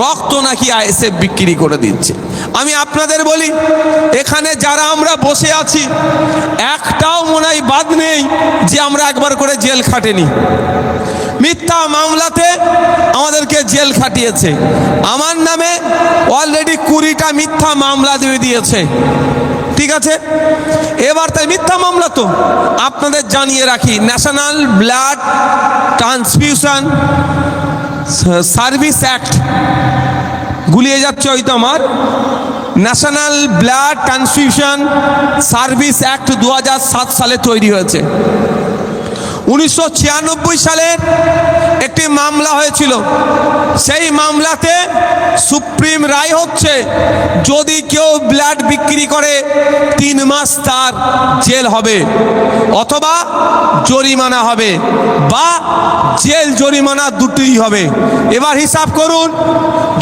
রক্ত নাকি আইএসএফ বিক্রি করে দিচ্ছে। আমি আপনাদের বলি, এখানে যারা আমরা বসে আছি, একটাও মনে হয় বাদ নেই যে আমরা একবার করে জেল খাটেনি। মিথ্যা মামলাতে আমাদেরকে জেল খাটিয়েছে। আমার নামে অলরেডি কুড়িটা মিথ্যা মামলা দিয়ে দিয়েছে। ঠিক আছে? এবার তাই মিথ্যা মামলা তো। আপনাদের জানিয়ে রাখি national blood transfusion service act. গুলিয়ে যাচ্ছে হয়তো আমার। National blood transfusion service act দু হাজার সাত সালে তৈরি হয়েছে। উনিশশো সালের একটি মামলা হয়েছিল। সেই মামলাতে সুপ্রিম রায় হচ্ছে, যদি কেউ ব্লাড বিক্রি করে, তিন মাস তার জেল হবে অথবা জরিমানা হবে বা জেল জরিমানা দুটোই হবে। এবার হিসাব করুন,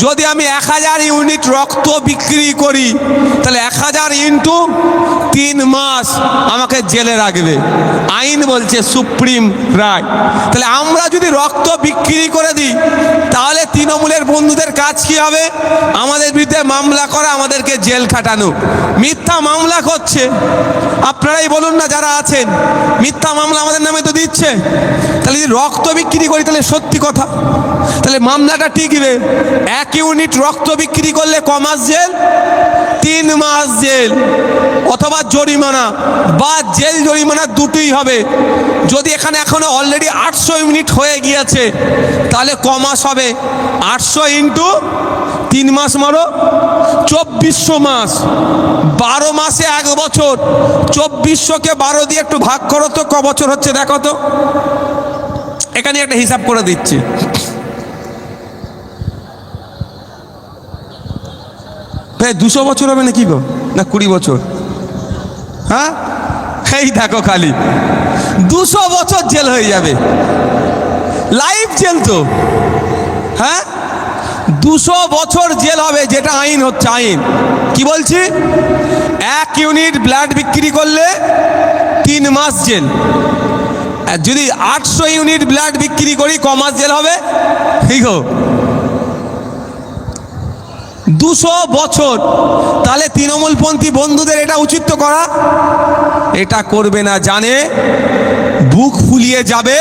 যদি আমি এক হাজার ইউনিট রক্ত বিক্রি করি, তাহলে এক হাজার ইন্টু তিন মাস আমাকে জেলে রাখবে। আইন বলছে সুপ্রিম রায়। তাহলে আমরা যদি রক্ত বিক্রি করে দিই, তাহলে তৃণমূলের বন্ধুদের কাজ কি হবে? আমাদের বিরুদ্ধে মামলা করা, আমাদেরকে জেল খাটানো। মিথ্যা মামলা করছে। আপনারাই বলুন না যারা আছেন, মিথ্যা মামলা আমাদের নামে তো দিচ্ছে। তাহলে যদি রক্ত বিক্রি করি, তাহলে সত্যি কথা। তাহলে মামলাটা টিকবে এক ইউনিট রক্ত বিক্রি করলে কমাস জেল? তিন মাস জেল। অথবা জরিমানা বা জেল জরিমানা দুটোই হবে। যদি এখানে এখনও অলরেডি আটশো ইউনিট হয়ে গিয়েছে, তাহলে ক মাস হবে? আটশো ইন্টু তিন মাস মারো, চব্বিশশো মাস। বারো মাসে এক বছর, চব্বিশশোকে বারো দিয়ে একটু ভাগ করো তো, ক বছর হচ্ছে দেখো তো। এখানে একটা হিসাব করে দিচ্ছি। দুশো বছর হবে নাকি গো? না, কুড়ি বছর। হ্যাঁ? এই দেখো খালি। দুশো বছর জেল হয়ে যাবে। লাইফ জেল তো। হ্যাঁ? দুশো বছর জেল হবে, যেটা আইন হচ্ছে, আইন। কি বলছি? এক ইউনিট ব্লাড বিক্রি করলে তিন মাস জেল। যদি আটশো ইউনিট ব্লাড বিক্রি করি, ক মাস জেল হবে? ঠিক গো দুশো বছর। তাহলে তৃণমূলপন্থী বন্ধুদের এটা উচিত তো করা? এটা করবে না, জানে? বুক ফুলিয়ে যাবে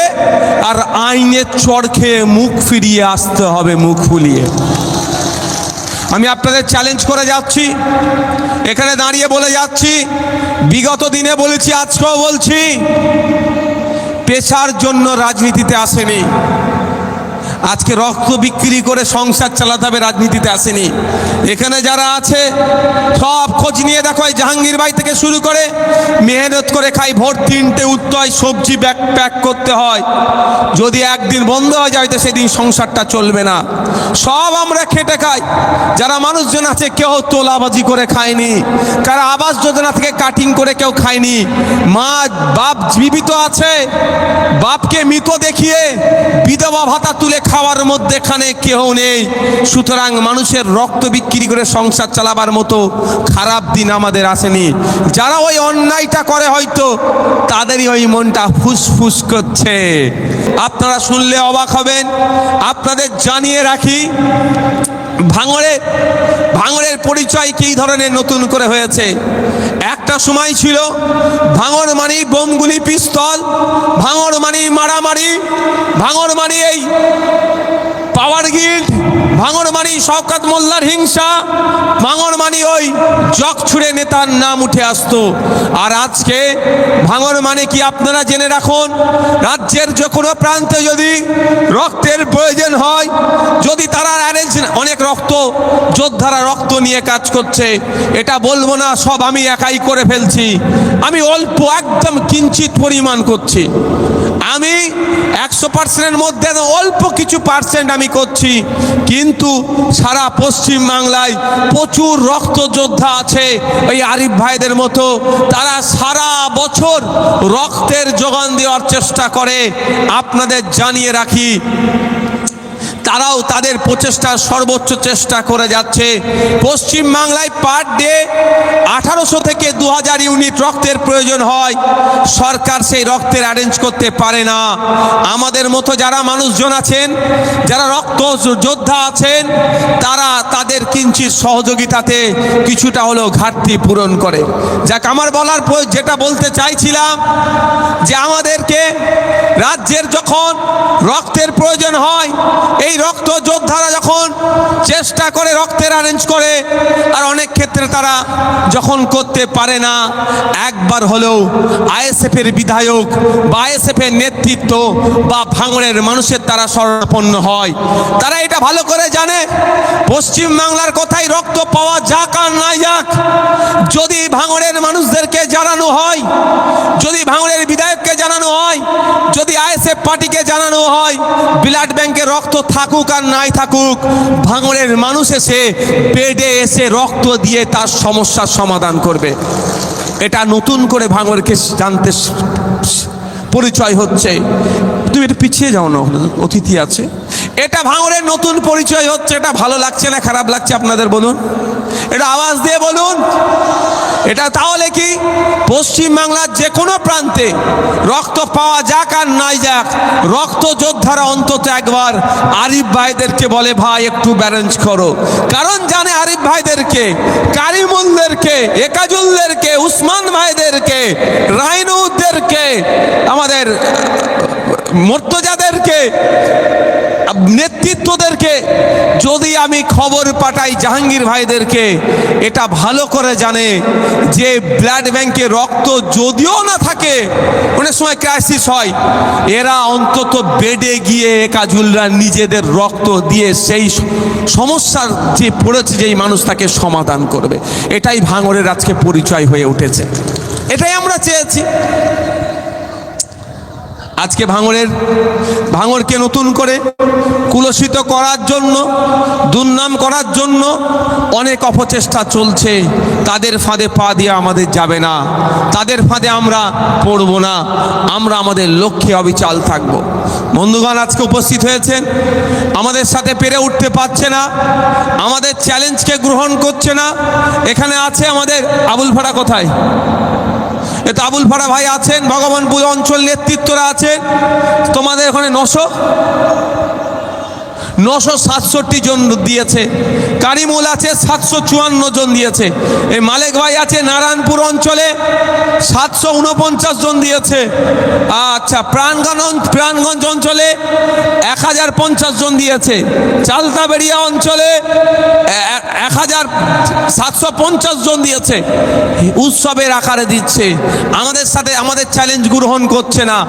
আর আইনের চড় খেয়ে মুখ ফিরিয়ে আসতে হবে, মুখ ফুলিয়ে। আমি আপনাদের চ্যালেঞ্জ করে যাচ্ছি। এখানে দাঁড়িয়ে বলে যাচ্ছি। বিগত দিনে বলেছি, আজকেও বলছি। পেশার জন্য রাজনীতিতে আসেনি। আজকে রক্ত বিক্রি করে সংসার চালাতে হবে, রাজনীতিতে আসেনি। এখানে যারা আছে, সব খোঁজ নিয়ে দেখো জাহাঙ্গীর বাই থেকে শুরু করে মেহনত করে খাই, ভোর তিনটে উত্তয় সবজি ব্যাগ প্যাক করতে হয়। যদি একদিন বন্ধ হয়ে যায়, তো সেদিন সংসারটা চলবে না। সব আমরা খেটে খাই। যারা মানুষজন আছে, কেউ তোলাবাজি করে খায়নি। কারা আবাস যোজনা থেকে কাটিং করে কেউ খায়নি। মা, বাপ জীবিত আছে, বাপকে মৃত দেখিয়ে বিধবা ভাতা তুলে খাওয়ার মধ্যে এখানে কেউ নেই। সুতরাং মানুষের রক্ত বিক্রি করে সংসার চালাবার মতো খারাপ দিন আমাদের আসেনি। যারা ওই অন্যায়টা করে হয়তো, তাদেরই ওই মনটা ফুসফুস করছে। আপনারা শুনলে অবাক হবেন। আপনাদের জানিয়ে রাখি ভাঙড়ে ভাঙড়ের পরিচয় কী ধরনের নতুন করে হয়েছে? একটা সময় ছিল ভাঙড় মানি বোমগুলি পিস্তল ভাঙড় মানি মারামারি ভাঙড় মানি এই পাওয়ার গিল্ড ভাঙড় মানি শওকাত মোল্লার হিংসা ভাঙড় মানি ওই জগ ছুড়ে নেতার নাম উঠে আসতো। আর আজকে ভাঙর মানে কি আপনারা জেনে রাখুন? রাজ্যের যে কোনো প্রান্তে যদি রক্তের প্রয়োজন হয় যদি তারা অ্যারেঞ্জ অনেক রক্ত যোদ্ধারা রক্ত নিয়ে কাজ করছে। এটা বলব না, সব আমি একাই করে ফেলছি। আমি অল্প, একদম কিঞ্চিত পরিমাণ করছি। আমি একশো পার্সেন্টের মধ্যে অল্প কিছু পার্সেন্ট আমি করছি। কিন্তু সারা পশ্চিম বাংলায় প্রচুর রক্ত যোদ্ধা আছে ওই আরিফ ভাইদের মতো। তারা সারা বছর রক্তের যোগান দেওয়ার চেষ্টা করে। আপনাদের জানিয়ে রাখি তারাও তাদের প্রচেষ্টার সর্বোচ্চ চেষ্টা করে যাচ্ছে। পশ্চিম বাংলায় পার ডে আঠারোশো থেকে দু হাজার ইউনিট রক্তের প্রয়োজন হয়। সরকার সেই রক্তের অ্যারেঞ্জ করতে পারে না। আমাদের মতো যারা মানুষজন আছেন, যারা রক্ত যোদ্ধা আছেন, তারা তাদের কিঞ্চিত সহযোগিতাতে কিছুটা হলেও ঘাটতি পূরণ করে। যাক, আমার বলার যেটা বলতে চাইছিলাম, যে আমাদেরকে রাজ্যের যখন রক্তের প্রয়োজন হয়, এই রক্ত যোদ্ধারা যখন চেষ্টা করে রক্তের অ্যারেঞ্জ করে আর অনেক ক্ষেত্রে তারা যখন করতে পারে না, একবার হলেও আইএসএফ এর বিধায়ক বা আইএসএফ এর নেতৃত্ব বা ভাঙড়ের মানুষের তারা স্মরণাপন্ন হয়। তারা এটা ভালো করে জানে। পশ্চিম বাংলার কোথায় রক্ত পাওয়া যাক আর নাই যাক, যদি ভাঙড়ের মানুষদেরকে জানানো হয়, যদি ভাঙড়ের বিধায়ককে জানানো হয়, যদি আইএসএফ পার্টিকে জানানো হয়, ব্লাড ব্যাংকে রক্ত থাকুক আর নাই থাকুক, ভাঙড়ের মানুষ এসে বেডে এসে রক্ত দিয়ে তার সমস্যার সমাধান করবে। এটা নতুন করে ভাঙরকে জানতে পরিচয় হচ্ছে। তুমি এটা পিছিয়ে যাও না, অতিথি আছে। এটা ভাঙরের নতুন পরিচয় হচ্ছে, এটা ভালো লাগছে না, খারাপ লাগছে আপনাদের বলুন। এটা আওয়াজ দিয়ে বলুন। এটা তাহলে কি? পশ্চিম বাংলার যে কোনো প্রান্তে রক্ত পাওয়া যাক আর নাই যাক, রক্ত যোদ্ধারা অন্তত একবার আরিফ ভাইদেরকে বলে, ভাই, একটু ব্যালেন্স করো। কারণ জানে আরিফ ভাইদেরকে, কারিমুলদেরকে, একাজুলদেরকে, উসমান ভাইদেরকে রাইনুদ্দেরকে আমাদের মর্তজাদেরকে নেতৃত্বদেরকে যদি আমি খবর পাঠাই জাহাঙ্গীর ভাইদেরকে, এটা ভালো করে জানে যে ব্লাড ব্যাংকে রক্ত যদিও না থাকে, অনেক সময় ক্রাইসিস হয়, এরা অন্তত বেডে গিয়ে একাজুলরা নিজেদের রক্ত দিয়ে সেই সমস্যার যে পড়েছে যেই মানুষ তাকে সমাধান করবে। এটাই ভাঙরের আজকে পরিচয় হয়ে উঠেছে। এটাই আমরা চেয়েছি। আজকে ভাঙরের ভাঙড়কে নতুন করে কুলসিত করার জন্য, দুর্নাম করার জন্য অনেক অপচেষ্টা চলছে। তাদের ফাঁদে পা দিয়ে আমাদের যাবে না। তাদের ফাঁদে আমরা পড়ব না। আমরা আমাদের লক্ষ্যে অবিচাল থাকব। বন্ধুগণ, আজকে উপস্থিত হয়েছেন। আমাদের সাথে পেরে উঠতে পারছে না। আমাদের চ্যালেঞ্জকে গ্রহণ করছে না। এখানে আছে আমাদের আবুল ভাড়া কোথায়? এ তো আবুল ফাড়া ভাই আছেন ভগবানপুর অঞ্চল নেতৃত্বরা আছেন। তোমাদের ওখানে নশো? নশো সাতষট্টি জন দিয়েছে। কারিমুল আছে, সাতশো চুয়ান্ন জন দিয়েছে। এই মালেক ভাই আছে নারায়ণপুর অঞ্চলে, সাতশো উনপঞ্চাশ জন দিয়েছে। আচ্ছা প্রাণগঞ্জ প্রাণগঞ্জ অঞ্চলে এক হাজার পঞ্চাশ জন দিয়েছে। চালতাবেড়িয়া অঞ্চলে এক হাজার সাতশো পঞ্চাশ জন দিয়েছে। উৎসবের আকারে দিচ্ছে। আমাদের সাথে আমাদের চ্যালেঞ্জ গ্রহণ করছে না।